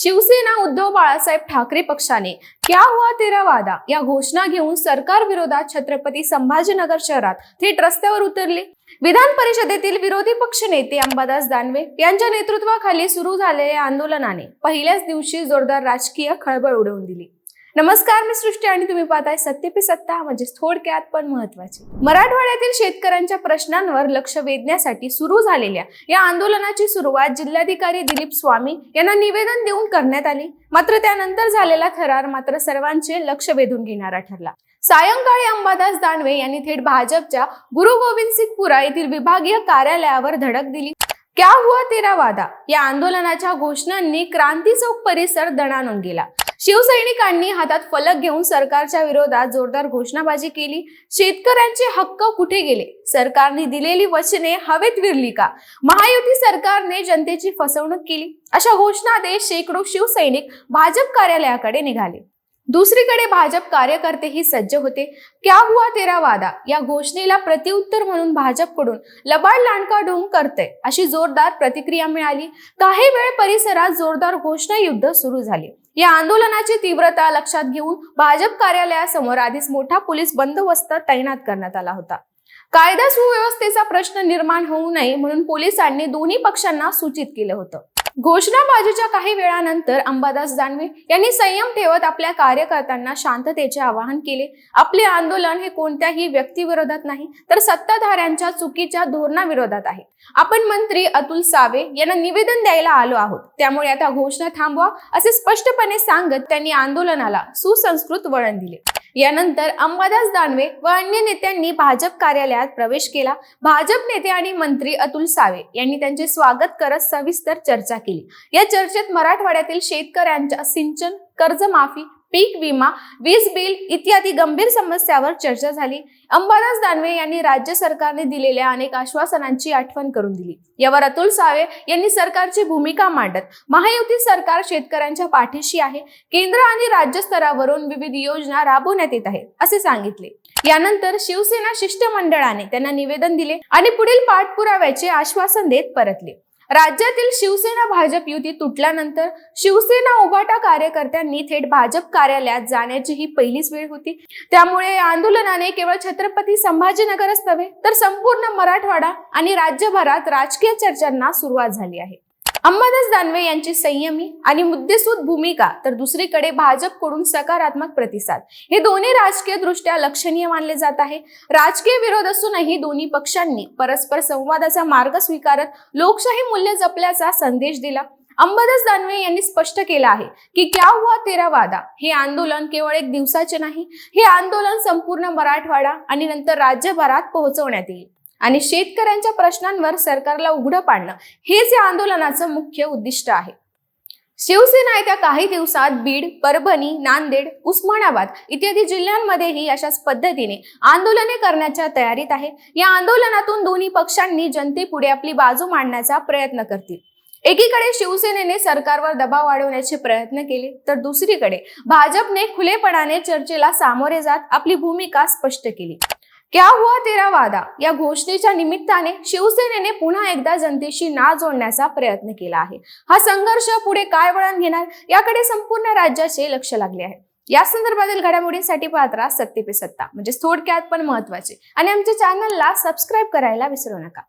शिवसेना उद्धव बाळासाहेब ठाकरे पक्षाने क्या हुआ तेरा वादा या घोषणा घेऊन सरकार विरोधात छत्रपती संभाजीनगर शहरात थेट रस्त्यावर उतरले. विधान परिषदेतील विरोधी पक्ष नेते अंबादास दानवे यांच्या नेतृत्वाखाली सुरू झालेल्या आंदोलनाने पहिल्याच दिवशी जोरदार राजकीय खळबळ उडवून दिली. नमस्कार मी सृष्टी आणि तुम्ही पाहताय सत्य पे सत्ता म्हणजे थोडक्यात पण महत्त्वाचे. मराठवाड्यातील शेतकऱ्यांच्या प्रश्नांवर लक्ष वेधण्यासाठी सुरू झालेल्या या आंदोलनाची सुरुवात जिल्हाधिकारी दिलीप स्वामी यांना निवेदन देऊन करण्यात आली. मात्र त्यानंतर झालेला थरार मात्र सर्वांचे लक्ष वेधून घेणारा ठरला. सायंकाळी अंबादास दानवे यांनी थेट भाजपच्या गुरु गोविंद सिंगपुरा येथील विभागीय कार्यालयावर धडक दिली. क्या हुआ तेरा वादा? या आंदोलनाच्या घोषणांनी क्रांती चौक परिसर दणाणून गेला. शिवसैनिकांनी हातात फलक घेऊन सरकारच्या विरोधात जोरदार घोषणाबाजी केली. शेतकऱ्यांचे हक्क कुठे गेले? सरकारने दिलेली वचने हवेत विरली का? महायुती सरकारने जनतेची फसवणूक केली. अशा घोषणा देत शेकडो शिवसैनिक भाजप कार्यालयाकडे निघाले. दुसरीकडे भाजप कार्यकर्तेही सज्ज होते. क्या हुआ तेरा वादा? या घोषणेला प्रत्युत्तर म्हणून भाजपकडून लबाड लांडका ढोंग करते अशी जोरदार प्रतिक्रिया मिळाली. काही वेळ परिसरात जोरदार घोषणा युद्ध सुरू झाले. या आंदोलनाची तीव्रता लक्षात घेऊन भाजप कार्यालयासमोर आधीच मोठा पोलीस बंदोबस्त तैनात करण्यात आला होता. कायदा सुव्यवस्थेचा प्रश्न निर्माण होऊ नये म्हणून पोलिसांनी दोन्ही पक्षांना सूचित केलं होतं. घोषणाबाजीच्या काही वेळानंतर अंबादास दानवे यांनी संयम ठेवत आपल्या कार्यकर्त्यांना शांततेचे आवाहन केले. आपले आंदोलन हे कोणत्याही व्यक्तीविरोधात नाही तर सत्ताधाऱ्यांच्या चुकीच्या धोरणाविरोधात आहे. आपण मंत्री अतुल सावे यांना निवेदन द्यायला आलो आहोत. त्यामुळे आता घोषणा थांबवा असे स्पष्टपणे सांगत त्यांनी आंदोलनाला सुसंस्कृत वळण दिले. यानंतर अंबादास दानवे व अन्य नेत्यांनी भाजप कार्यालयात प्रवेश केला. भाजप नेते आणि मंत्री अतुल सावे यांनी त्यांचे स्वागत करत सविस्तर चर्चा केली. या चर्चेत मराठवाड्यातील शेतकऱ्यांच्या सिंचन कर्जमाफी पीक विमा वीज बिल इत्यादी गंभीर समस्यावर चर्चा झाली. अंबादास दानवे यांनी राज्य सरकारने दिलेल्या अनेक आश्वासनांची आठवण करून दिली. यावर अतुल सावे यांनी सरकारची भूमिका मांडत महायुती सरकार शेतकऱ्यांच्या पाठीशी आहे. केंद्र आणि राज्य स्तरावरून विविध योजना राबवण्यात येत आहेत असे सांगितले. यानंतर शिवसेना शिष्टमंडळाने त्यांना निवेदन दिले आणि पुढील पाठपुराव्याचे आश्वासन देत परतले. राज्यातील शिवसेना भाजप युती तुटल्यानंतर शिवसेना उभाटा कार्यकर्त्यांनी थेट भाजप कार्यालयात जाण्याची ही पहिलीच वेळ होती. त्यामुळे आंदोलनाने केवळ छत्रपती संभाजीनगरच नव्हे तर संपूर्ण मराठवाडा आणि राज्यभरात राजकीय चर्चांना सुरुवात झाली आहे. अंबादास दानवे यांची संयमी आणि मुद्देसूद भूमिका तर दुसरीकडे भाजपकडून सकारात्मक प्रतिसाद. हे दोन्ही राजकीय दृष्ट्या लक्षणीय मानले जात आहे. राजकीय विरोध असूनही दोन्ही पक्षांनी परस्पर संवादाचा मार्ग स्वीकारत लोकशाही मूल्य जपल्याचा संदेश दिला. अंबादास दानवे यांनी स्पष्ट केलं आहे की क्या हुआ तेरा वादा? हे आंदोलन केवळ एक दिवसाचे नाही. हे आंदोलन संपूर्ण मराठवाडा आणि नंतर राज्यभरात पोहोचवण्यात येईल. आणि शेतकऱ्यांच्या प्रश्नांवर सरकारला उघडं पाडणं हेच या आंदोलनाचं मुख्य उद्दिष्ट आहे. शिवसेना येत्या काही दिवसात बीड परभणी नांदेड उस्मानाबाद इत्यादी जिल्ह्यांमध्येही अशाच पद्धतीने आंदोलने करण्याच्या तयारीत आहे. या आंदोलनातून दोन्ही पक्षांनी जनतेपुढे आपली बाजू मांडण्याचा प्रयत्न करतील. एकीकडे शिवसेनेने सरकारवर दबाव वाढवण्याचे प्रयत्न केले तर दुसरीकडे भाजपने खुलेपणाने चर्चेला सामोरे जात आपली भूमिका स्पष्ट केली. क्या हुआ तेरा वादा? या घोषणेच्या निमित्ताने शिवसेनेने पुन्हा एकदा जनतेशी ना जोडण्याचा प्रयत्न केला आहे. हा संघर्ष पुढे काय वळण घेणार? याकडे संपूर्ण राज्याचे लक्ष लागले आहे. या संदर्भातील घडामोडींसाठी पात्रा सत्ते पे सत्ता म्हणजे थोडक्यात पण महत्त्वाचे आणि आमच्या चॅनलला सबस्क्राईब करायला विसरू नका.